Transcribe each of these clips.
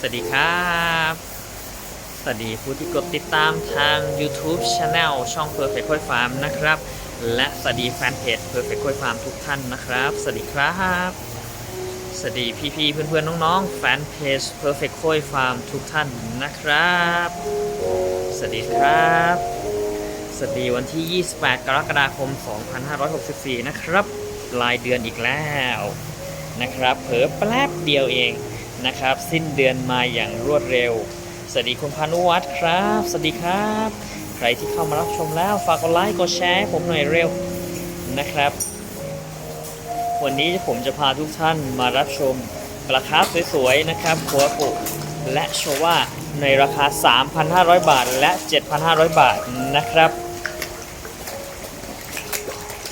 สวัสดีครับ สวัสดีผู้ที่กดติดตามทาง YouTube Channel ช่อง Perfect Koi Farm นะครับ และสวัสดีแฟนเพจ Perfect Koi Farm ทุกท่านนะครับ สวัสดีครับ สวัสดีพี่ๆเพื่อนๆน้องๆแฟนเพจ Perfect Koi Farm ทุกท่านนะครับ สวัสดีครับ สวัสดีวันที่ 28 กรกฎาคม 2564 นะครับปลายเดือนอีกแล้วนะครับ เผลอแป๊บเดียวเอง นะครับ สิ้นเดือนมาอย่างรวดเร็ว สวัสดีคุณพานุวัฒน์ครับ สวัสดีครับ ใครที่เข้ามารับชมแล้วฝากกดไลค์กดแชร์ผมหน่อยเร็วนะครับ วันนี้ผมจะพาทุกท่านมารับชมปลาคาร์ฟสวยๆนะครับหัวปุกและโชว่าในราคา 3,500 บาทและ 7,500 บาทนะครับ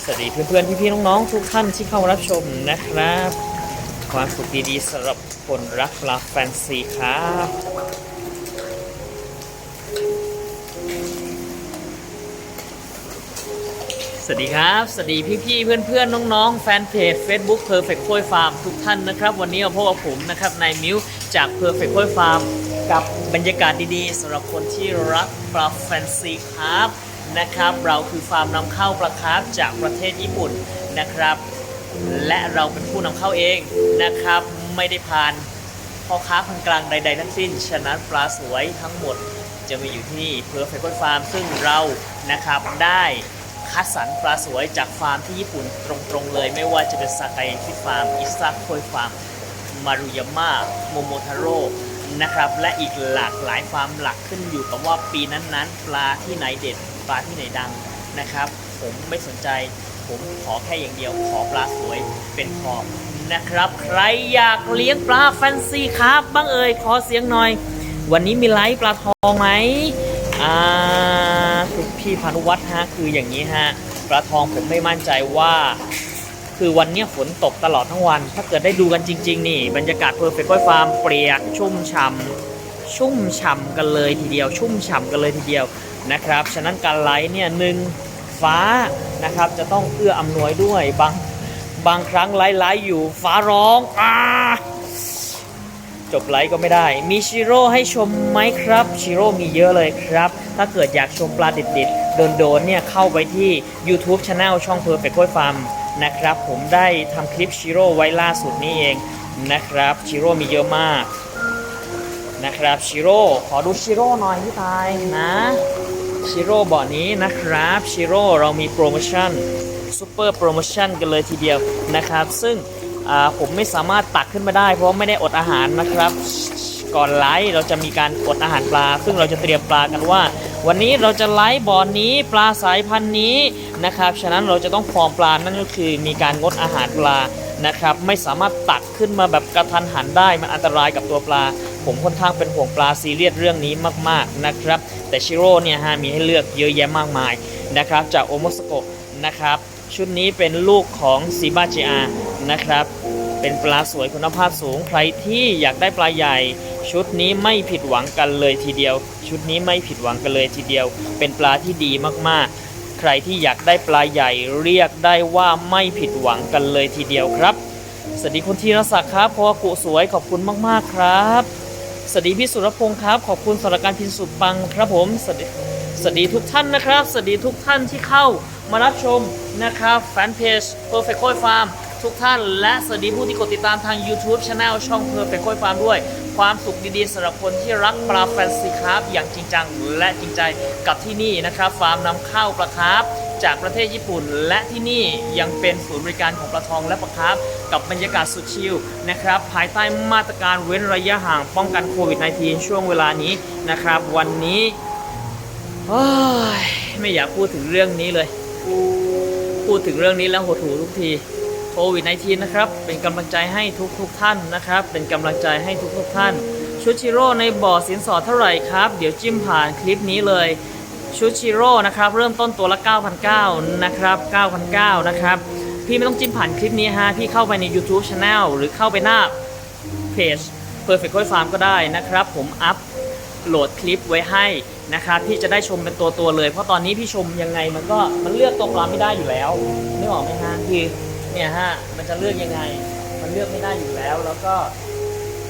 สวัสดีเพื่อนๆพี่ๆน้องๆทุกท่านที่เข้ามารับชมนะครับ ความสุขดีๆสำหรับคนรักลาแฟนซีครับสวัสดีครับ สวัสดีพี่ๆ เพื่อนๆ น้องๆ แฟนเพจ Facebook Perfect Koi Farm ทุกท่านนะครับ วันนี้มาพบกับผมนะครับนายมิวจาก Perfect Koi Farm กับบรรยากาศดีๆสำหรับคนที่รักปลาแฟนซีครับนะครับ เราคือฟาร์มนำเข้าปลาคาร์ฟจากประเทศญี่ปุ่นนะครับ และเราเป็นผู้นำเข้าเองนะครับ ไม่ได้ผ่านพ่อค้าคนกลางใด ๆ ทั้งสิ้น ฉะนั้นปลาสวยทั้งหมดจะมาอยู่ที่นี่ Perfect Koi Farm ซึ่งเรานะครับได้คัดสรรปลาสวยจากฟาร์มที่ญี่ปุ่นตรงๆเลย ไม่ว่าจะเป็นซาไกฟิฟาร์มอิซาโคยฟาร์มมารุยาม่าโมโมทาโร่นะครับและอีกหลากหลายฟาร์มหลักขึ้นอยู่กับว่าปีนั้นๆ ปลาที่ไหนเด็ดปลาที่ไหนดังนะครับ ผมไม่สนใจ ผมขอแค่อย่างเดียวขอปลาสวยเป็นพอนะครับ ใครอยากเลี้ยงปลาแฟนซีครับบ้างเอ่ยขอเสียงหน่อย วันนี้มีไลฟ์ปลาทองไหมอ่าคุณพี่พานุวัฒน์ฮะคืออย่างนี้ฮะปลาทองผมไม่มั่นใจว่า คือวันนี้ฝนตกตลอดทั้งวัน ถ้าเกิดได้ดูกันจริง ๆ นี่ บรรยากาศเพอร์เฟคต์ฟาร์มเปรียกชุ่มฉ่ำชุ่มฉ่ำกันเลยทีเดียว ชุ่มฉ่ำกันเลยทีเดียวนะครับ ฉะนั้นการไลฟ์เนี่ยหนึ่ง ฟ้านะครับจะต้องเอื้ออำนวยด้วยบางบางครั้งไลฟ์อยู่ฟ้าร้องอาจบไลฟ์ก็ไม่ได้ มีชิโร่ให้ชมไหมครับชิโร่มีเยอะเลยครับ ถ้าเกิดอยากชมปลาดิดๆโดนๆเนี่ยเข้าไปที่ YouTube Channel ช่อง Perfect Koi Farm นะครับ ผมได้ทำคลิปชิโร่ไว้ล่าสุดนี้เองนะครับชิโร่มีเยอะมากนะครับชิโร่ขอดูชิโร่หน่อยพี่ตายนะ ชิโร่บ่อนี้นะครับชิโร่เรามีโปรโมชั่นซูเปอร์โปรโมชั่นกันเลยทีเดียวนะครับ ซึ่งผมไม่สามารถตักขึ้นมาได้ เพราะไม่ได้อดอาหารนะครับ ก่อนไลฟ์เราจะมีการอดอาหารปลา ซึ่งเราจะเตรียมปลากันว่า วันนี้เราจะไลฟ์บ่อนนี้ปลาสายพันธุ์นี้นะครับฉะนั้นเราจะต้องฟอร์มปลานั่นก็คือมีการงดอาหารปลานะครับ ไม่สามารถตักขึ้นมาแบบกระทันหันได้มันอันตรายกับตัวปลา ผมค่อนข้างเป็นห่วงปลาซีเรียสเรื่องนี้มากๆนะครับ แต่ชิโร่เนี่ยฮะมีให้เลือกเยอะแยะมากมายนะครับ จากโอโมสโกนะครับ ชุดนี้เป็นลูกของซีบาจิอานะครับ เป็นปลาสวยคุณภาพสูง ใครที่อยากได้ปลาใหญ่ ชุดนี้ไม่ผิดหวังกันเลยทีเดียว ชุดนี้ไม่ผิดหวังกันเลยทีเดียว เป็นปลาที่ดีมากๆใครที่อยากได้ปลาใหญ่เรียกได้ว่าไม่ผิดหวังกันเลยทีเดียวครับ สวัสดีคุณธีรศักดิ์ครับพวกุสวยขอบคุณมาก ๆ ครับ สวัสดีพี่สุรพงศ์ครับ ขอบคุณสำหรับการพิมพ์สุดปังครับผมสวัสดีสวัสดีทุกท่านนะครับ สวัสดีทุกท่านที่เข้ามารับชมนะครับแฟนเพจ Perfect Koi Farm ทุกท่านและสวัสดีผู้ที่กดติดตามทาง YouTube Channel ช่อง Perfect Koi Farm ด้วย ความสุขดีๆสำหรับคนที่รักปลาแฟนซีคราฟอย่างจริงจังและจริงใจกับที่นี่นะครับ ฟาร์มนำเข้าปลาคร์ฟ จากประเทศญี่ปุ่น และที่นี่ยังเป็นศูนย์บริการของปลาทองและปลาคาร์ฟกับบรรยากาศสุดชิลนะครับภายใต้มาตรการเว้นระยะห่างป้องกันโควิด -19 ช่วงเวลานี้นะครับ วันนี้ไม่อยากพูดถึงเรื่องนี้เลย พูดถึงเรื่องนี้แล้วหดหูทุกทีโควิด -19 นะครับ เป็นกำลังใจให้ทุกทุกท่านนะครับ เป็นกำลังใจให้ทุกทุกท่าน ชุดชิโร่ในบ่อสินสอดเท่าไหร่ครับ เดี๋ยวจิ้มผ่านคลิปนี้เลย ชุดชิโร่นะครับ เริ่มต้นตัวละ9,900นะครับ9,900นะครับ พี่ไม่ต้องจิ้มผ่านคลิปนี้ฮะ พี่เข้าไปใน YouTube Channel หรือเข้าไปหน้าเพจ Perfect Koi Farm ก็ได้นะครับ ผมอัพโหลดคลิปไว้ให้นะครับที่จะได้ชมเป็นตัวตัวๆเลย เพราะตอนนี้พี่ชมยังไงมันก็มันเลือกตัวปลาไม่ได้อยู่แล้วนึกออกไหมฮะคือเนี่ยฮะมันจะเลือกยังไง มันเลือกไม่ได้อยู่แล้ว แล้วก็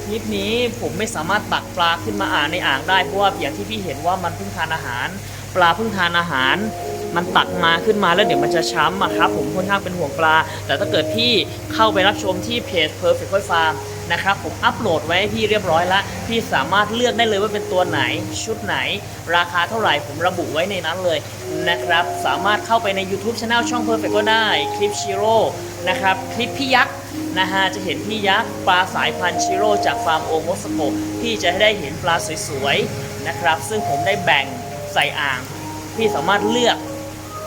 คลิปนี้ผมไม่สามารถตักปลาขึ้นมาอ่านในอ่างได้เพราะว่าอย่างที่พี่เห็นว่ามันเพิ่งทานอาหาร ปลาเพิ่งทานอาหาร มันตักมาขึ้นมาแล้วเดี๋ยวมันจะช้ำอะครับผมค่อนข้างเป็นห่วงปลา แต่ถ้าเกิดพี่เข้าไปรับชมที่เพจ Perfect Koi Farm นะครับผมอัปโหลดไว้ให้พี่เรียบร้อยแล้ว พี่สามารถเลือกได้เลยว่าเป็นตัวไหนชุดไหน ราคาเท่าไหร่ผมระบุไว้ในนั้นเลยนะครับ สามารถเข้าไปใน YouTube Channel ช่อง Perfect ก็ได้คลิปชิโร่นะครับ คลิปพี่ยักษ์นะฮะจะเห็นพี่ยักษ์ปลาสายพันธุ์ชิโร่จากฟาร์มโอโมสโกพี่จะได้เห็นปลาสวยๆนะครับ ซึ่งผมได้แบ่ง ใส่อ่าง พี่สามารถเลือก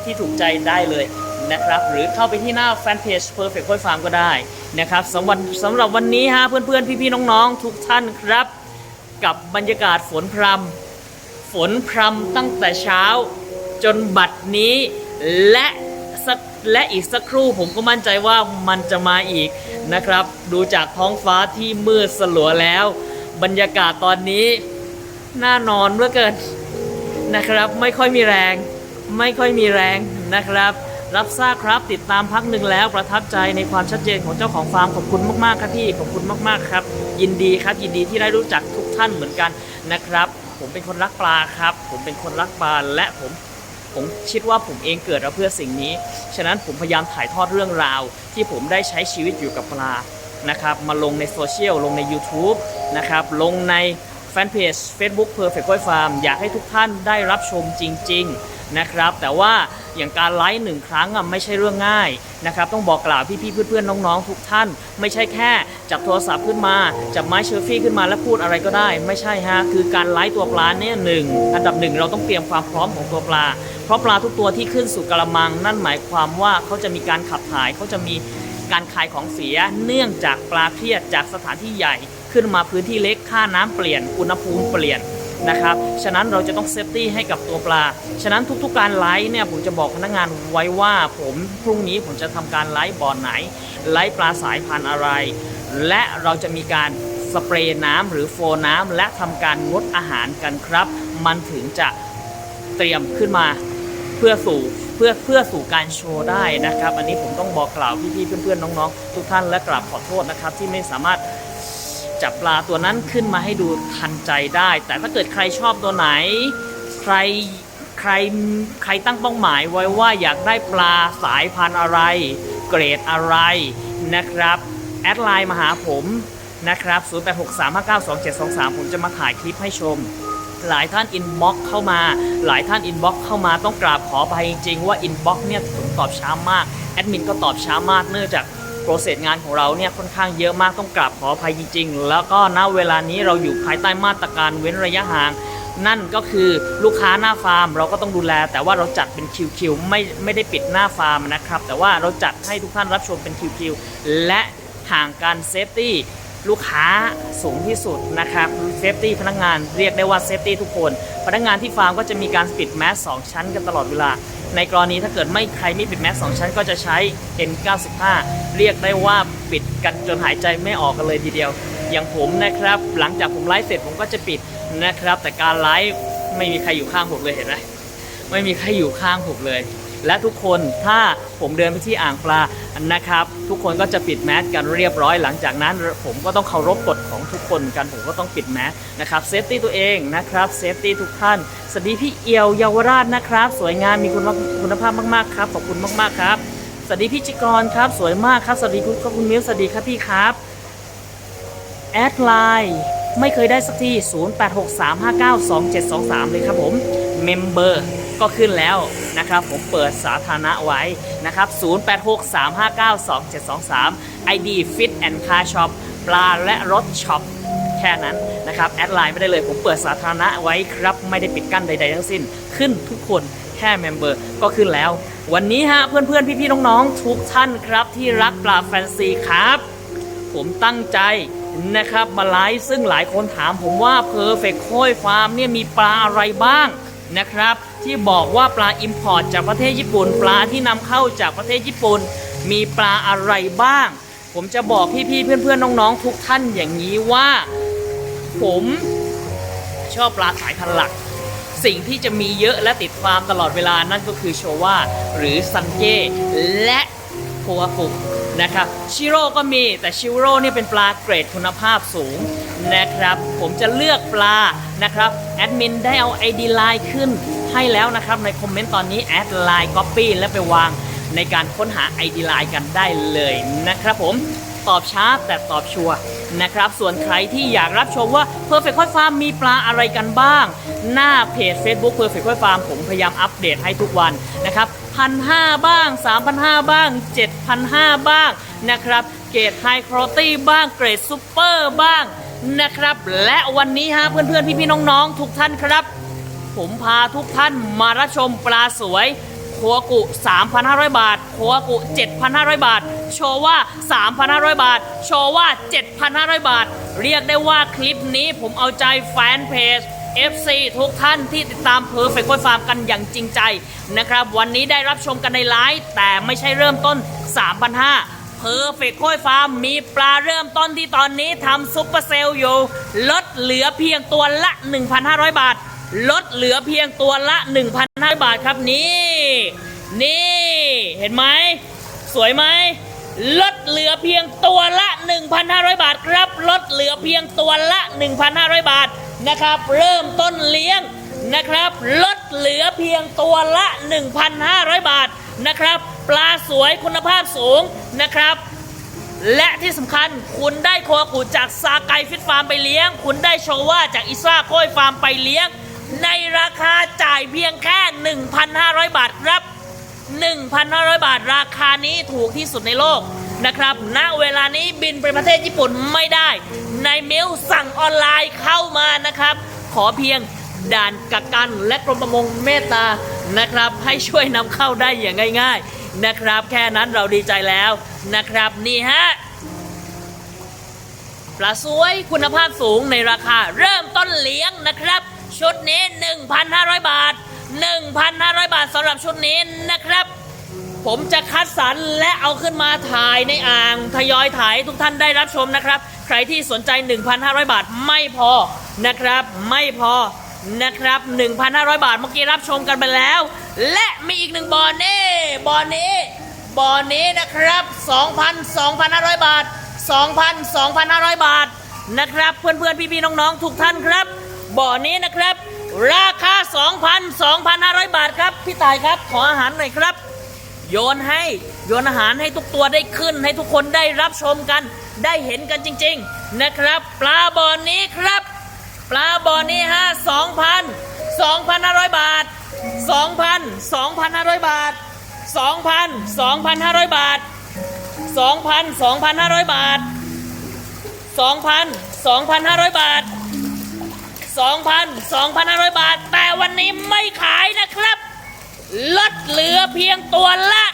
ที่ถูกใจได้เลยนะครับหรือเข้าไปที่หน้าแฟนเพจ Perfect Koi Farm ก็ได้นะครับสำหรับสำหรับวันนี้ฮะเพื่อนๆ พี่ๆ น้องๆ ทุกท่านครับ กับบรรยากาศฝนพรำฝนพรำตั้งแต่เช้า จนบัดนี้และสักและอีกสักครู่ผมก็มั่นใจว่ามันจะมาอีกนะครับ ดูจากท้องฟ้าที่มืดสลัวแล้ว บรรยากาศตอนนี้น่านอนเหลือเกิน นะครับ ไม่ค่อยมีแรง ไม่ค่อยมีแรงนะครับ รับทราบครับติดตามพักหนึ่งแล้วประทับใจในความชัดเจนของเจ้าของฟาร์มขอบคุณมากๆครับพี่ขอบคุณมากๆครับ ยินดีครับยินดีที่ได้รู้จักทุกท่านเหมือนกันนะครับ ผมเป็นคนรักปลาครับ ผมเป็นคนรักปลาและผมผมคิดว่าผมเองเกิดมาเพื่อสิ่งนี้ ฉะนั้นผมพยายามถ่ายทอดเรื่องราว ที่ผมได้ใช้ชีวิตอยู่กับปลา นะครับ มาลงในโซเชียล ลงใน YouTube นะครับ ลงใน แฟนเพจ Facebook Perfect Koi Farm อยากให้ทุกท่านได้รับชมจริง ๆนะครับ แต่ว่าอย่างการไลฟ์หนึ่งครั้งอะไม่ใช่เรื่องง่ายนะครับต้องบอกกล่าวพี่ๆเพื่อนๆน้องๆ ทุกท่าน ไม่ใช่แค่จับโทรศัพท์ขึ้นมา จับไม้เชอร์ฟี่ขึ้นมาแล้วพูดอะไรก็ได้ ไม่ใช่ฮะคือการไลฟ์ตัวปลาเนี่ยหนึ่งอันดับหนึ่งเราต้องเตรียมความพร้อมของตัวปลา เพราะปลาทุกตัวที่ขึ้นสู่กระมัง นั่นหมายความว่าเขาจะมีการขับถ่ายเขาจะมีการคายของเสียเนื่องจากปลาเครียดจากสถานที่ใหญ่ ขึ้นมาพื้นที่เล็กค่าน้ำเปลี่ยน อุณหภูมิเปลี่ยนนะครับ ฉะนั้นเราจะต้องเซฟตี้ให้กับตัวปลา ฉะนั้นทุกๆการไลฟ์เนี่ยผมจะบอกพนักงานไว้ว่าผมพรุ่งนี้ผมจะทำการไลฟ์บ่อนไหน ไลฟ์ปลาสายพันธุ์อะไร และเราจะมีการสเปรย์น้ำหรือโฟน้ำและทำการงดอาหารกันครับ มันถึงจะเตรียมขึ้นมาเพื่อสู่เพื่อเพื่อสู่การโชว์ได้นะครับ อันนี้ผมต้องบอกกล่าวพี่ๆเพื่อนๆน้องๆ ทุกท่านและกราบขอโทษนะครับที่ไม่สามารถ จับปลาตัวนั้นขึ้นมาให้ดูทันใจได้ แต่ถ้าเกิดใครชอบตัวไหน ใครใครใครตั้งเป้าหมายไว้ว่าอยากได้ปลาสายพันธุ์อะไร เกรดอะไรนะครับ แอดไลน์มาหาผมนะครับ0863592723 ผมจะมาถ่ายคลิปให้ชม หลายท่านอินบ็อกเข้ามา หลายท่านอินบ็อกเข้ามาต้องกราบขออภัยจริงๆว่าอินบ็อกเนี่ยผมตอบช้ามาก แอดมินก็ตอบช้ามากเนื่องจาก โปรเซสงานของเราเนี่ยค่อนข้างเยอะมากต้องกราบขออภัยจริง ๆ แล้วก็ณเวลานี้เราอยู่ภายใต้มาตรการเว้นระยะห่าง นั่นก็คือลูกค้าหน้าฟาร์ม เราก็ต้องดูแล แต่ว่าเราจัดเป็นคิวๆไม่ไม่ได้ปิดหน้าฟาร์มนะครับแต่ว่าเราจัดให้ทุกท่านรับชมเป็นคิวๆและห่างการเซฟตี้ ลูกค้าสูงที่สุดนะครับเซฟตี้พนักงานเรียกได้ว่าเซฟตี้ทุกคน พนักงานที่ฟาร์มก็จะมีการปิดแมสสองชั้นกันตลอดเวลา ในกรณีถ้าเกิดไม่ใครไม่ปิดแมสสองชั้นก็จะใช้ N95 เรียกได้ว่าปิดกันจนหายใจไม่ออกกันเลยทีเดียว อย่างผมนะครับ หลังจากผมไลฟ์เสร็จผมก็จะปิดนะครับ แต่การไลฟ์ไม่มีใครอยู่ข้างผมเลยเห็นไหมไม่มีใครอยู่ข้างผมเลย และทุกคนถ้าผมเดินไปที่อ่างปลานะครับ ทุกคนก็จะปิดแมสกันเรียบร้อย หลังจากนั้นผมก็ต้องเคารพกฎของทุกคนกันผมก็ต้องปิดแมสนะครับเซฟตี้ตัวเองนะครับเซฟตี้ทุกท่านสวัสดีพี่เอียวเยาวราชนะครับ สวยงามมีคุณคุณภาพมากๆครับขอบคุณมากๆครับสวัสดีพี่จิกรครับ สวยมากครับสวัสดีคุณคุณมิ้วสวัสดีครับพี่ครับแอดไลน์ไม่เคยได้สักที 0863592723 เลยครับผม เมมเบอร์ ก็ขึ้นแล้วนะครับผมเปิดสาธารณะไว้นะครับ 0863592723 ID Fit and Car Shop ปลาและรถช็อปแค่นั้นนะครับแอดไลน์ไม่ได้เลยผมเปิดสาธารณะไว้ครับ ไม่ได้ปิดกั้นใด ๆ ทั้งสิ้น ขึ้นทุกคนแค่เมมเบอร์ก็ขึ้นแล้ว วันนี้ฮะเพื่อนๆ พี่ๆ น้องๆ ทุกท่านครับที่รักปลาแฟนซีครับ ผมตั้งใจนะครับมาไลฟ์ซึ่งหลายคนถามผมว่า Perfect Koi Farm เนี่ยมีปลาอะไรบ้าง นะครับ ที่บอกว่าปลาอิมพอร์ตจากประเทศญี่ปุ่น ปลาที่นำเข้าจากประเทศญี่ปุ่น มีปลาอะไรบ้าง ผมจะบอกพี่ๆเพื่อนๆน้องๆ ทุกท่านอย่างนี้ว่า ผมชอบปลาสายพันธุ์หลัก สิ่งที่จะมีเยอะและติดฟาร์มตลอดเวลานั่นก็คือโชวาหรือซันเก้และโพวาฟุก นะครับชิโร่ก็มีแต่ชิโร่เนี่ยเป็นปลาเกรดคุณภาพสูงนะครับ ผมจะเลือกปลานะครับแอดมินได้เอา ID ไลน์ขึ้นให้แล้วนะครับในคอมเมนต์ตอนนี้แอดไลน์ก๊อปปี้และไปวางในการค้นหา ID ไลน์กันได้เลยนะครับผมตอบช้าแต่ตอบชัวร์นะครับ ส่วนใครที่อยากรับชมว่า Perfect Koi Farm มีปลาอะไรกันบ้าง หน้าเพจ Facebook Perfect Koi Farm ผมพยายามอัปเดตให้ทุกวันนะครับ พันห้าบ้าง 3,500 บ้าง 7,500 บ้างนะครับเกรดไฮครอตี้บ้างเกรดซูเปอร์บ้างนะครับ และวันนี้ฮะเพื่อนๆ พี่ๆ น้องๆ ทุกท่านครับ ผมพาทุกท่านมารับชมปลาสวยโคกุ 3,500 บาทโคกุ 7,500 บาท โชว่า 3,500 บาท โชว่า 7,500 บาท เรียกได้ว่าคลิปนี้ผมเอาใจแฟนเพจ FC ทุกท่านที่ติดตาม Perfect Boy Farm กันอย่างจริงใจนะครับ วันนี้ได้รับชมกันในไลฟ์แต่ไม่ใช่เริ่มต้น 3,500เพอร์เฟกต์โค้ยฟาร์มมีปลาเริ่มต้นที่ตอนนี้ทำซุปเปอร์เซลล์อยู่ ลดเหลือเพียงตัวละ 1,500 บาท ลดเหลือเพียงตัวละ 1,500 บาทครับนี่ นี่ เห็นไหม สวยไหมลดเหลือเพียงตัวละ 1,500 บาทครับ ลดเหลือเพียงตัวละ 1,500 บาท นะครับ เริ่มต้นเลี้ยงนะครับ ลดเหลือเพียงตัวละ 1,500 บาทนะครับ ปลาสวยคุณภาพสูงนะครับ และที่สำคัญคุณได้โคกุจากซาไกฟิตฟาร์มไปเลี้ยง คุณได้โชว่าจากอิซ่าโค้ยฟาร์มไปเลี้ยง ในราคาจ่ายเพียงแค่ 1,500 บาทครับ 1,500 บาทราคานี้ถูกที่สุดในโลก นะครับ ณ เวลานี้บินไปประเทศญี่ปุ่นไม่ได้ ในมิลสั่งออนไลน์เข้ามานะครับ ขอเพียงด่านกักกันและกรมประมงเมตตานะครับ ให้ช่วยนำเข้าได้อย่างง่าย ๆนะครับ แค่นั้นเราดีใจแล้วนะครับนี่ฮะปลาสวยคุณภาพสูงในราคาเริ่มต้นเลี้ยงนะครับ ชุดนี้ 1,500 บาท 1,500 บาทสำหรับชุดนี้นะครับ ผมจะคัดสรรและเอาขึ้นมาถ่ายในอ่างทยอยถ่ายทุกท่านได้รับชมนะครับ ใครที่สนใจ 1,500 บาทไม่พอนะครับ ไม่พอนะครับ 1,500 บาทเมื่อกี้รับชมกันไปแล้ว และมีอีกหนึ่งบอลนี่บอลนี้บอลนี้นะครับ 2,000 2,500 บาท 2,000 2,500 บาทนะครับ เพื่อนๆพี่ๆน้องๆทุกท่านครับบ่อนี้นะครับ ราคา 2,000 2,500 บาทครับ พี่ตายครับ ขออาหารหน่อยครับ โยนให้โยนอาหารให้ทุกตัวได้ขึ้น ให้ทุกคนได้รับชมกัน ได้เห็นกันจริง ๆ นะครับ ปลาบ่อนี้ครับ ปลาบ่อนนี้ฮะสองพันสองพันห้าร้อยบาทสองพันสองพันห้าร้อยบาทสองพันสองพันห้าร้อยบาทสองพันสองพันห้าร้อยบาทสองพันสองพันห้าร้อยบาทสองพันสองพันห้าร้อยบาท แต่วันนี้ไม่ขายนะครับ ลดเหลือเพียงตัวละ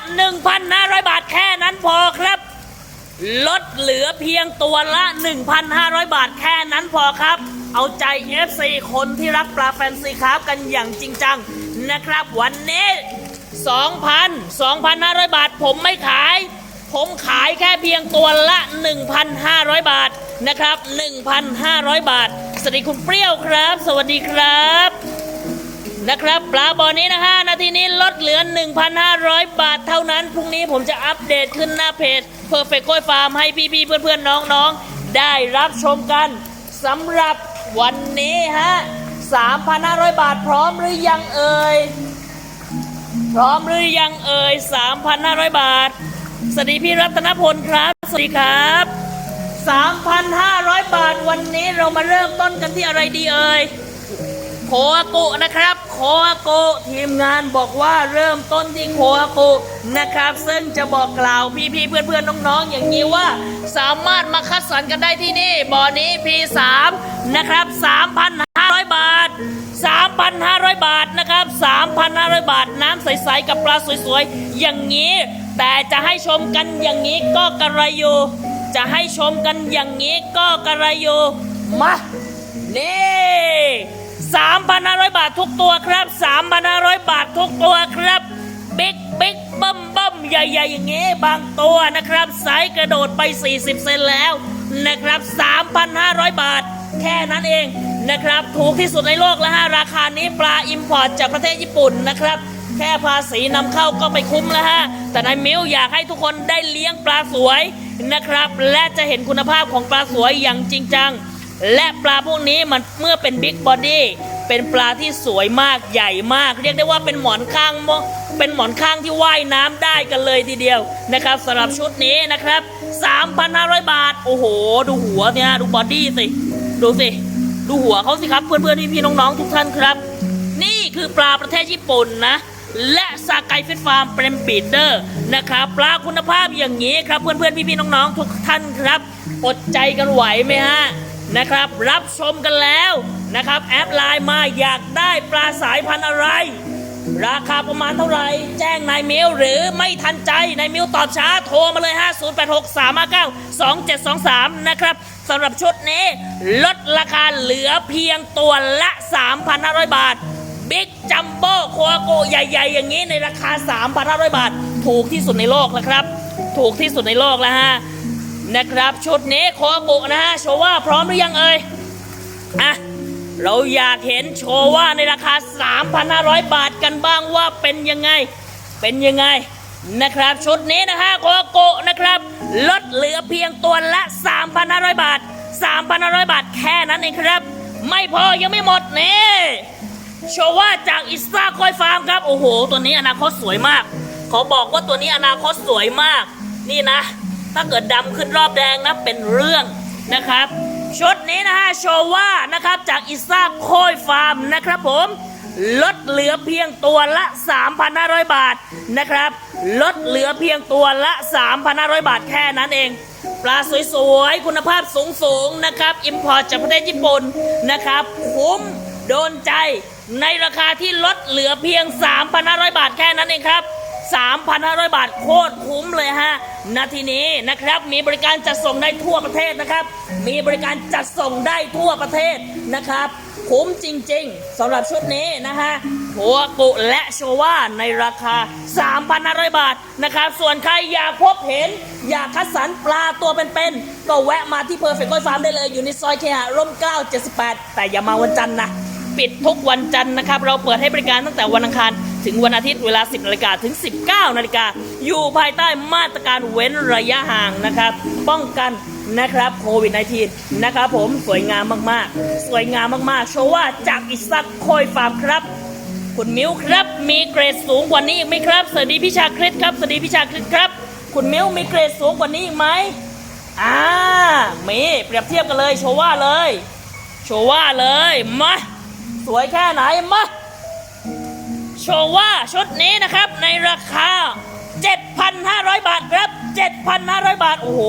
1,500 บาทแค่นั้นพอครับ ลดเหลือเพียงตัวละ 1,500 บาทแค่นั้นพอครับ เอาใจ FC คนที่รักปลาแฟนซีครับกันอย่างจริงจังนะครับ วันนี้ 2,000 2,500 บาทผมไม่ขาย ผมขายแค่เพียงตัวละ 1,500 บาทนะครับ 1,500 บาท สวัสดีคุณเปรี้ยวครับ สวัสดีครับ นะครับ ปลาบอนี้นะฮะนาทีนี้ลดเหลือ 1,500 บาทเท่านั้น พรุ่งนี้ผมจะอัปเดตขึ้นหน้าเพจ Perfect กล้วยฟาร์มให้พี่ๆเพื่อนๆน้องๆ ได้รับชมกันสำหรับวันนี้ฮะ 3,500 บาทพร้อมหรือยังเอ่ย พร้อมหรือยังเอ่ย 3,500 บาท สวัสดีพี่รัตนพลครับ สวัสดีครับ 3,500 บาทวันนี้เรามาเริ่มต้นกันที่อะไรดีเอ่ย โคอากุนะครับ โคอากุทีมงานบอกว่าเริ่มต้นที่โคอากุนะครับ ซึ่งจะบอกกล่าวพี่ๆเพื่อนๆน้องๆอย่างนี้ว่า สามารถมาคัดสรรกันได้ที่นี่บ่อนี้ P3 นะครับ 3,500 บาท 3,500 บาทนะครับ 3,500 บาทน้ำใสๆกับปลาสวยๆ อย่างนี้ แต่จะให้ชมกันอย่างนี้ก็กระไรอยู่ จะให้ชมกันอย่างนี้ก็กระไรอยู่มานี่ 3,500 บาททุกตัวครับ 3,500 บาททุกตัวครับบิ๊กบิ๊กบัมบัมใหญ่ๆอย่างงี้ บางตัวนะครับไซส์กระโดดไป 40 เซนแล้วนะครับ 3,500 บาท แค่นั้นเองนะครับ ถูกที่สุดในโลกแล้วฮะราคานี้ปลาอิมพอร์ตจากประเทศญี่ปุ่นนะครับแค่ภาษีนำเข้าก็ไม่คุ้มแล้วฮะ แต่นายมิวอยากให้ทุกคนได้เลี้ยงปลาสวยนะครับ และจะเห็นคุณภาพของปลาสวยอย่างจริงจัง และปลาพวกนี้มันเมื่อเป็นบิ๊กบอดี้เป็นปลาที่สวยมากใหญ่มาก เรียกได้ว่าเป็นหมอนข้างมเป็นหมอนข้างที่ว่ายน้ำได้กันเลยทีเดียวนะครับสำหรับชุดนี้นะครับ 3,500 บาท โอ้โห ดูหัวเนี่ยดูบอดี้สิ ดูสิ ดูหัวเขาสิครับ เพื่อนๆพี่ๆน้องๆทุกท่านครับ นี่คือปลาประเทศญี่ปุ่นนะและซาไกฟิตฟาร์มเป็นบีดเดอร์นะครับปลาคุณภาพอย่างนี้ครับเพื่อนๆพี่ๆน้องๆทุกท่านครับ อดใจกันไหวไหมฮะ นะครับ รับชมกันแล้วนะครับ แอดไลน์มาอยากได้ปลาสายพันธุ์อะไร ราคาประมาณเท่าไหร่ แจ้งนายมิวหรือไม่ทันใจนายมิวตอบช้าโทรมาเลย 5 0 8 6 3 5 9 2 7 2 3 นะครับสำหรับชุดนี้ ลดราคาเหลือเพียงตัวละ 3,500 บาทบิ๊กจัมโบ้โคอาโกใหญ่ ๆ อย่างนี้ในราคา 3,500 บาท ถูกที่สุดในโลกแล้วครับ ถูกที่สุดในโลกแล้วฮะ นะครับ ชุดนี้โคอาโกนะฮะโชว่าพร้อมหรือยังเอ่ยอะเราอยากเห็นโชว์ว่าในราคา 3,500 บาทกันบ้างว่าเป็นยังไง เป็นยังไงนะครับ ชุดนี้นะฮะโคโกะนะครับ ลดเหลือเพียงตัวละ 3,500 บาท 3,500 บาทแค่นั้นเองครับ ไม่พอยังไม่หมดนี่โชว่าจากอิสตาคอยฟาร์มครับ โอ้โห ตัวนี้อนาคตสวยมาก ขอบอกว่าตัวนี้อนาคตสวยมาก นี่นะ ถ้าเกิดดำขึ้นรอบแดงนะเป็นเรื่องนะครับชุดนี้นะฮะโชว่านะครับจากอิซ่าโคยฟาร์มนะครับผมลดเหลือเพียงตัวละ 3,500 บาทนะครับ ลดเหลือเพียงตัวละ 3,500 บาทแค่นั้นเอง ปลาสวยๆ คุณภาพสูงๆ นะครับ อิมพอร์ตจากประเทศญี่ปุ่นนะครับ คุ้มโดนใจในราคาที่ลดเหลือเพียง 3,500 บาทแค่นั้นเองครับ 3,500 บาท โคตรคุ้มเลยฮะนาทีนี้นะครับมีบริการจัดส่งได้ทั่วประเทศนะครับ มีบริการจัดส่งได้ทั่วประเทศนะครับคุ้มจริงๆสำหรับชุดนี้นะฮะหัวกุและโชว่าในราคา 3,500 บาทนะครับ ส่วนใครอยากพบเห็น อยากคัดสรรปลาตัวเป็นๆ ก็แวะมาที่ Perfect Koi Farm ได้เลย อยู่ในซอยเคหะร่มเกล้า78 แต่อย่ามาวันจันทร์นะ ปิดทุกวันจันทร์นะครับ เราเปิดให้บริการตั้งแต่วันอังคาร ถึงวันอาทิตย์เวลา 10นาฬิกาถึง 19นาฬิกาอยู่ภายใต้มาตรการเว้นระยะห่างนะครับ ป้องกันนะครับโควิด -19 นะครับผมสวยงามมากๆ สวยงามมากๆ โชว่าจากอิสักโคยฟาร์มครับ คุณมิ้วครับ มีเกรดสูงกว่านี้อีกไหมครับ สวัสดีพี่ชาคริสครับ สวัสดีพี่ชาคริสครับ คุณมิ้วมีเกรดสูงกว่านี้อีกไหมอ่ามีเปรียบเทียบกันเลย โชว่าเลย โชว่าเลยมาสวยแค่ไหนมา ชว่าชุดนี้นะครับในราคา 7,500 บาทครับ 7,500 บาท โอ้โห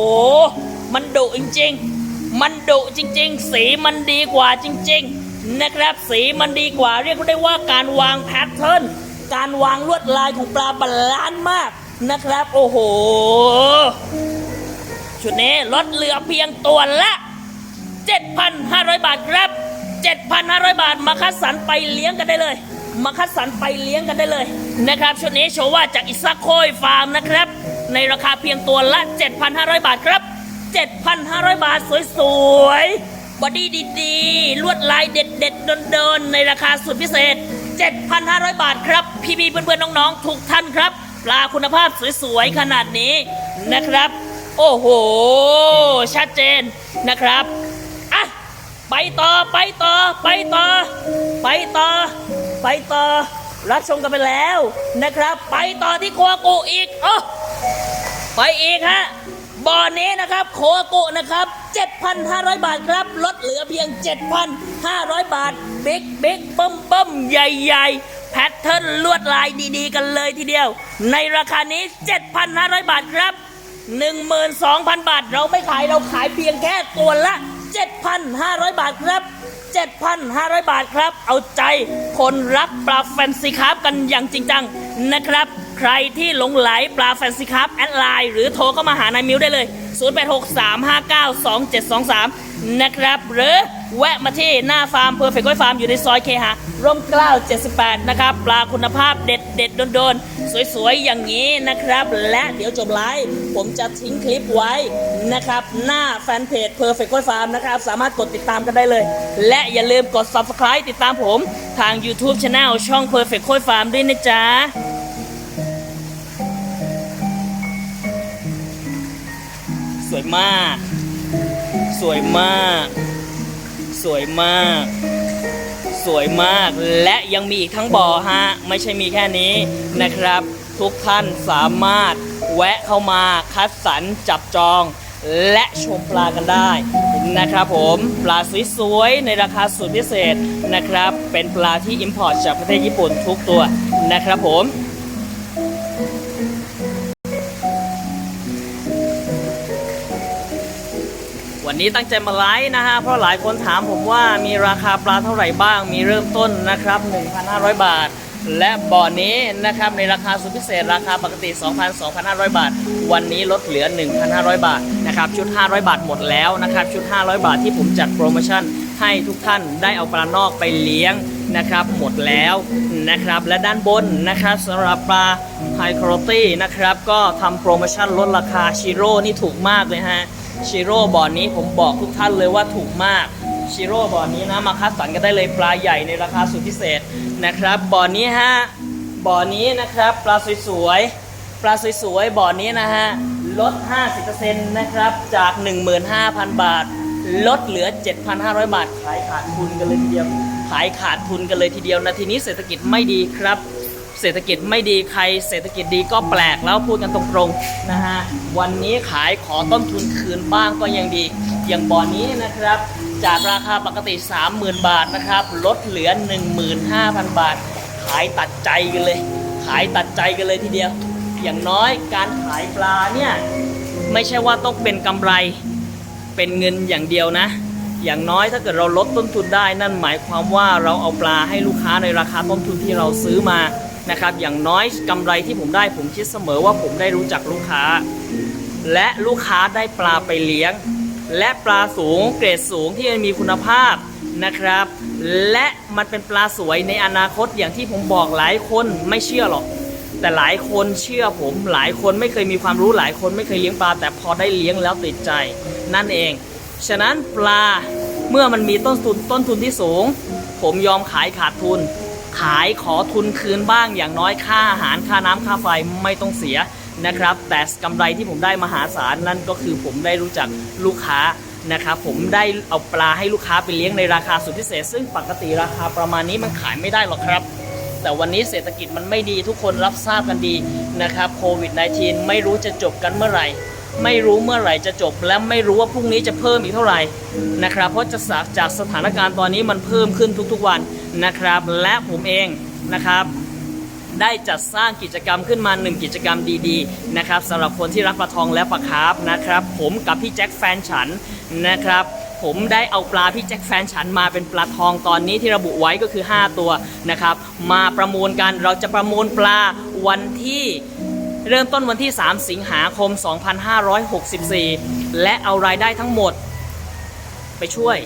มันดุจริง ๆ มันดุจริง ๆ สีมันดีกว่าจริง ๆ นะครับ สีมันดีกว่าเรียกได้ว่าการวางแพทเทิร์นการวางลวดลายของปลาบาลานมากนะครับ โอ้โห ชุดนี้ลดเหลือเพียงตัวละ 7,500 บาทครับ 7,500 บาทมาคัดสรรไปเลี้ยงกันได้เลย มาคัดสรรไปเลี้ยงกันได้เลยนะครับชุดนี้โชว์ว่าจากอิซาโคยฟาร์มนะครับ ในราคาเพียงตัวละ 7,500 บาทครับ 7,500 บาทสวยๆบอดี้ดีๆ ลวดลายเด็ดๆโดนๆ ในราคาสุดพิเศษ 7,500 บาทครับ พี่ๆเพื่อนๆน้องๆ ทุกท่านครับ ปลาคุณภาพสวยๆ ขนาดนี้นะครับ โอ้โห ชัดเจนนะครับอะไปต่อไปต่อไปต่อ ไปต่อ ไปต่อ รับชมกันไปแล้วนะครับ ไปต่อที่โคอากุอีกโอ้ไปอีกฮะบ่อนี้นะครับโคอากุนะครับ 7,500 บาทครับ ลดเหลือเพียง 7,500 บาทบิ๊กบิ๊กเบิ่มเบิ่มใหญ่ๆ แพทเทิร์นลวดลายดีๆ กันเลยทีเดียว ในราคานี้ 7,500 บาทครับ 12,000 บาทเราไม่ขายเราขายเพียงแค่ตัวละ 7,500 บาทครับ 7,500 บาทครับ เอาใจคนรักปลาแฟนซีครับกันอย่างจริงจังนะครับ ใครที่หลงไหลปลาแฟนซีครับแอดไลน์หรือโทรเข้ามาหา นายมิวได้เลย 0863592723 นะครับหรือ แวะมาที่หน้าฟาร์มเพอร์เฟกต์ฟาร์มอยู่ในซอยเคหะร่มเกล้า 78 นะครับ ปลาคุณภาพเด็ดเด็ดโดนๆ สวยๆ อย่างนี้นะครับ และเดี๋ยวจบไลฟ์ผมจะทิ้งคลิปไว้นะครับ หน้าแฟนเพจ Perfect Farm นะครับ สามารถกดติดตามกันได้เลย และอย่าลืมกด Subscribe ติดตามผมทาง YouTube Channel ช่อง Perfect Farm ด้วยนะจ๊ะสวยมาก สวยมาก สวยมาก สวยมากและยังมีอีกทั้งบ่อฮะ ไม่ใช่มีแค่นี้นะครับ ทุกท่านสามารถแวะเข้ามาคัดสรรจับจอง และชมปลากันได้นะครับผมปลาสวยๆในราคาสุดพิเศษนะครับ เป็นปลาที่อิมพอร์ตจากประเทศญี่ปุ่นทุกตัวนะครับผม นนี้ตั้งใจมาไลฟ์นะฮะเพราะหลายคนถามผมว่ามีราคาปลาเท่าไหร่บ้าง มีเริ่มต้นนะครับ 1,500 บาท และบ่อนี้นะครับในราคาสุดพิเศษราคาปกติ 2,000 2,500 บาท วันนี้ลดเหลือ 1,500 บาทนะครับชุด 500 บาทหมดแล้วนะครับชุด 500 บาทที่ผมจัดโปรโมชั่นให้ทุกท่านได้เอาปลานอกไปเลี้ยงนะครับหมดแล้วนะครับและด้านบนนะครับสำหรับปลาไฮครตี้นะครับก็ทำโปรโมชั่นลดราคาชิโร่นี่ถูกมากเลยฮะ ชิโร่บ่อนี้ผมบอกทุกท่านเลยว่าถูกมากชิโร่บ่อนี้นะมาคัดสรรกันได้เลยปลาใหญ่ในราคาสุดพิเศษนะครับบ่อนี้ฮะบ่อนี้นะครับปลาสวยๆปลาสวยๆบ่อนี้นะฮะลด 50%นะครับจาก 15,000 บาท ลดเหลือ 7,500 บาท ขายขาดทุนกันเลยทีเดียว ขายขาดทุนกันเลยทีเดียวนะทีนี้เศรษฐกิจไม่ดีครับ เศรษฐกิจไม่ดีใครเศรษฐกิจดีก็แปลกแล้วพูดกันตรงๆนะฮะวันนี้ขายขอต้นทุนคืนบ้างก็ยังดี อย่างบ่อนี้นะครับ จากราคาปกติ 30,000 บาทนะครับ ลดเหลือ 15,000 บาท ขายตัดใจกันเลย ขายตัดใจกันเลยทีเดียว อย่างน้อยการขายปลาเนี่ยไม่ใช่ว่าต้องเป็นกำไรเป็นเงินอย่างเดียวนะอย่างน้อยถ้าเกิดเราลดต้นทุนได้นั่นหมายความว่าเราเอาปลาให้ลูกค้าในราคาต้นทุนที่เราซื้อมา นะครับอย่างน้อยกำไรที่ผมได้ผมคิดเสมอว่าผมได้รู้จักลูกค้า และลูกค้าได้ปลาไปเลี้ยง และปลาสูงเกรดสูงที่มันมีคุณภาพนะครับ และมันเป็นปลาสวยในอนาคตอย่างที่ผมบอกหลายคนไม่เชื่อหรอก แต่หลายคนเชื่อผมหลายคนไม่เคยมีความรู้หลายคนไม่เคยเลี้ยงปลา แต่พอได้เลี้ยงแล้วติดใจ นั่นเอง ฉะนั้นปลาเมื่อมันมีต้นทุนต้นทุนที่สูง ผมยอมขายขาดทุน ขายขอทุนคืนบ้างอย่างน้อยค่าอาหารค่าน้ำค่าไฟไม่ต้องเสียนะครับ แต่กำไรที่ผมได้มหาศาลนั่นก็คือผมได้รู้จักลูกค้านะครับผมได้เอาปลาให้ลูกค้าไปเลี้ยงในราคาสุดพิเศษ ซึ่งปกติราคาประมาณนี้มันขายไม่ได้หรอกครับ แต่วันนี้เศรษฐกิจมันไม่ดีทุกคนรับทราบกันดีนะครับโควิด -19 ไม่รู้จะจบกันเมื่อไหร่ ไม่รู้เมื่อไหร่จะจบ และไม่รู้ว่าพรุ่งนี้จะเพิ่มอีกเท่าไหร่นะครับเพราะจะจากจากสถานการณ์ตอนนี้มันเพิ่มขึ้นทุกๆวันนะครับ และผมเองนะครับได้จัดสร้างกิจกรรมขึ้นมาหนึ่งกิจกรรมดีๆนะครับสำหรับคนที่รักปลาทองและปลาคาร์ฟนะครับ ผมกับพี่แจ็คแฟนฉันนะครับ ผมได้เอาปลาพี่แจ็คแฟนฉันมาเป็นปลาทองตอนนี้ที่ระบุไว้ก็คือ 5 ตัวนะครับ มาประมูลกันเราจะประมูลปลาวันที่ เริ่มต้นวันที่ 3 สิงหาคม 2564 และเอารายได้ทั้งหมด ไปช่วย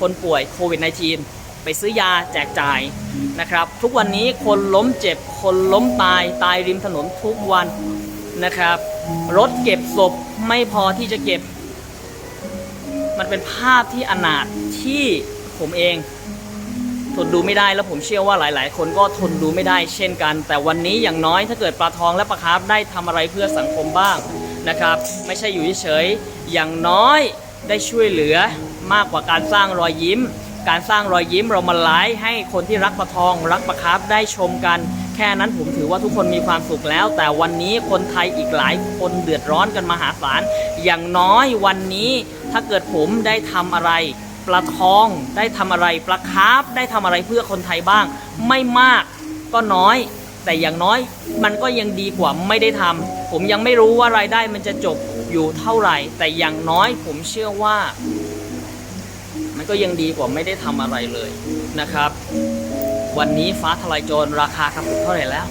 คนป่วยโควิด -19 ไปซื้อยาแจกจ่ายนะครับ ทุกวันนี้คนล้มเจ็บ คนล้มตายตายริมถนนทุกวันนะครับ รถเก็บศพไม่พอที่จะเก็บ มันเป็นภาพที่อนาถที่ผมเอง ทนดูไม่ได้แล้วผมเชื่อว่าหลาย ๆ คนก็ทนดูไม่ได้เช่นกัน แต่วันนี้อย่างน้อยถ้าเกิดปลาทองและปลาคาร์ฟได้ทำอะไรเพื่อสังคมบ้างนะครับ ไม่ใช่อยู่เฉยๆอย่างน้อยได้ช่วยเหลือมากกว่าการสร้างรอยยิ้ม การสร้างรอยยิ้มเรามาไลฟ์ให้คนที่รักปลาทอง รักปลาคาร์ฟได้ชมกัน แค่นั้นผมถือว่าทุกคนมีความสุขแล้ว แต่วันนี้คนไทยอีกหลายคนเดือดร้อนกันมหาศาลอย่างน้อยวันนี้ถ้าเกิดผมได้ทำอะไร ปลาทองได้ทำอะไรปลาคาร์ฟได้ทำอะไรเพื่อคนไทยบ้าง ไม่มากก็น้อย แต่อย่างน้อยมันก็ยังดีกว่าไม่ได้ทำผมยังไม่รู้ว่ารายได้มันจะจบอยู่เท่าไหร่ แต่อย่างน้อยผมเชื่อว่า มันก็ยังดีกว่าไม่ได้ทำอะไรเลยนะครับ วันนี้ฟ้าทลายโจรราคากระปุกเท่าไหร่แล้ว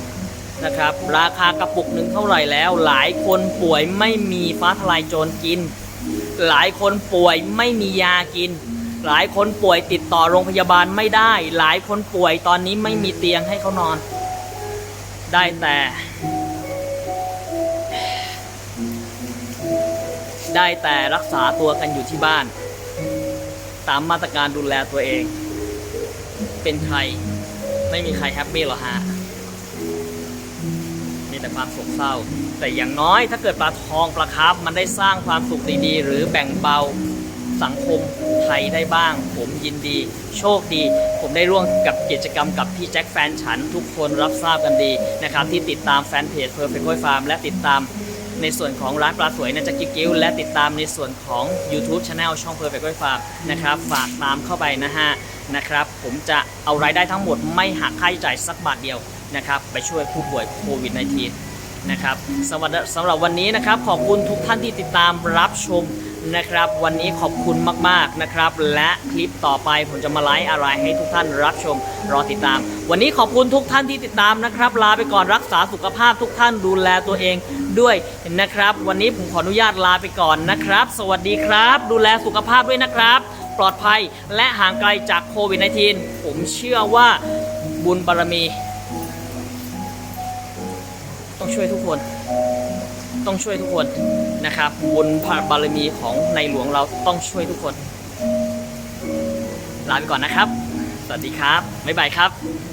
นะครับราคากระปุกหนึ่งเท่าไหร่แล้ว หลายคนป่วยไม่มีฟ้าทลายโจรกิน หลายคนป่วยไม่มียากิน หลายคนป่วยติดต่อโรงพยาบาลไม่ได้ หลายคนป่วยตอนนี้ไม่มีเตียงให้เขานอน ได้แต่ ได้แต่รักษาตัวกันอยู่ที่บ้าน ตามมาตรการดูแลตัวเอง เป็นใคร ไม่มีใครแฮปปี้หรอฮะมีแต่ความโศกเศร้า แต่อย่างน้อยถ้าเกิดปลาทองปลาคาร์ฟมันได้สร้างความสุขดีๆ หรือแบ่งเบา สังคมไทยได้บ้าง ผมยินดี โชคดี ผมได้ร่วมกับกิจกรรมกับพี่แจ็คแฟนฉัน ทุกคนรับทราบกันดีนะครับที่ติดตามแฟนเพจ Perfect Boy Farm และติดตามในส่วนของร้านปลาสวยนะจ๊ะกิ๊กกิ้วและติดตามในส่วนของ YouTube Channel ช่อง Perfect Boy Farm นะครับฝากตามเข้าไปนะฮะนะครับผมจะเอารายได้ทั้งหมดไม่หักค่าใช้จ่ายสักบาทเดียวนะครับไปช่วยผู้ป่วยโควิด -19 นะครับสำหรับสำหรับวันนี้นะครับขอบคุณทุกท่านที่ติดตามรับชม นะครับ วันนี้ขอบคุณมากๆนะครับ และคลิปต่อไปผมจะมาไลฟ์อะไรให้ทุกท่านรับชมรอติดตาม วันนี้ขอบคุณทุกท่านที่ติดตามนะครับ ลาไปก่อนรักษาสุขภาพทุกท่านดูแลตัวเองด้วยนะครับ วันนี้ผมขออนุญาตลาไปก่อนนะครับ สวัสดีครับ ดูแลสุขภาพด้วยนะครับ ปลอดภัยและห่างไกลจากโควิด -19 ผมเชื่อว่าบุญบารมี ต้องช่วยทุกคน ต้องช่วยทุกคนนะครับบุญพระบารมีของในหลวงเราต้องช่วยทุกคนลาไปก่อนนะครับ สวัสดีครับบ๊ายบายครับ